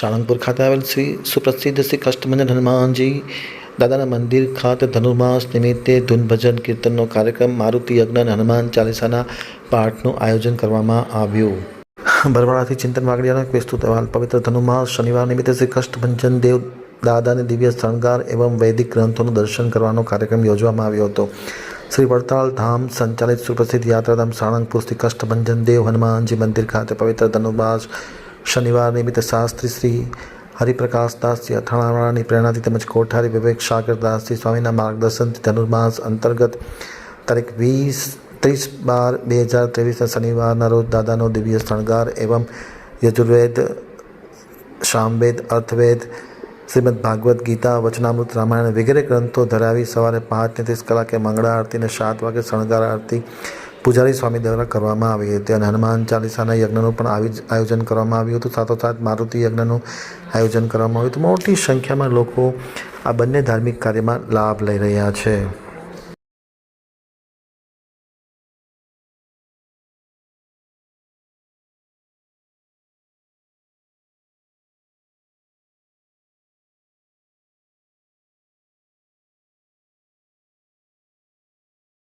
સાળંગપુર ખાતે આવેલ શ્રી સુપ્રસિદ્ધ શ્રી કષ્ટભંજન હનુમાનજી દાદાના મંદિર ખાતે ધનુર્માસ નિમિત્તે ધૂન ભજન કીર્તનનો કાર્યક્રમ મારુતિ યજ્ઞ અને હનુમાન ચાલીસાના પાઠનું આયોજન કરવામાં આવ્યું બરવાડાથી ચિંતન વાગડિયાનો એક વિસ્તૃત અહેવાલ પવિત્ર ધનુર્માસ શનિવાર નિમિત્તે શ્રી કષ્ટભંજન દેવ દાદાને દિવ્ય શણગાર એવં વૈદિક ગ્રંથોનું દર્શન કરવાનો કાર્યક્રમ યોજવામાં આવ્યો હતો શ્રી વડતાલ ધામ સંચાલિત સુપ્રસિદ્ધ યાત્રાધામ સાળંગપુર શ્રી કષ્ટભંજન દેવ હનુમાનજી મંદિર ખાતે પવિત્ર ધનુર્માસ શનિવાર નિમિત્તે શાસ્ત્રી શ્રી હરિપ્રકાશ દાસજી અથાણાવાળાની પ્રેરણાથી તેમજ કોઠારી વિવેક સાગરદાસજી સ્વામીના માર્ગદર્શનથી ધનુર્માસ અંતર્ગત તારીખ વીસ, ત્રીસ બાર બે હજાર ત્રેવીસના શનિવારના રોજ દાદાનો દિવ્ય શણગાર એવં યજુર્વેદ સામવેદ અર્થવેદ, શ્રીમદ ભાગવદ્ ગીતા, વચનામૃત રામાયણ વગેરે ગ્રંથો ધરાવી સવારે પાંચને ત્રીસ કલાકે મંગળા આરતી અને સાત વાગે શણગાર આરતી પૂજારી સ્વામી દ્વારા કરવામાં આવી હતી અને હનુમાન ચાલીસાના યજ્ઞનું પણ આવી જ આયોજન કરવામાં આવ્યું હતું. સાથોસાથ મારુતિ યજ્ઞનું આયોજન કરવામાં આવ્યું હતું. મોટી સંખ્યામાં લોકો આ બંને ધાર્મિક કાર્યમાં લાભ લઈ રહ્યા છે.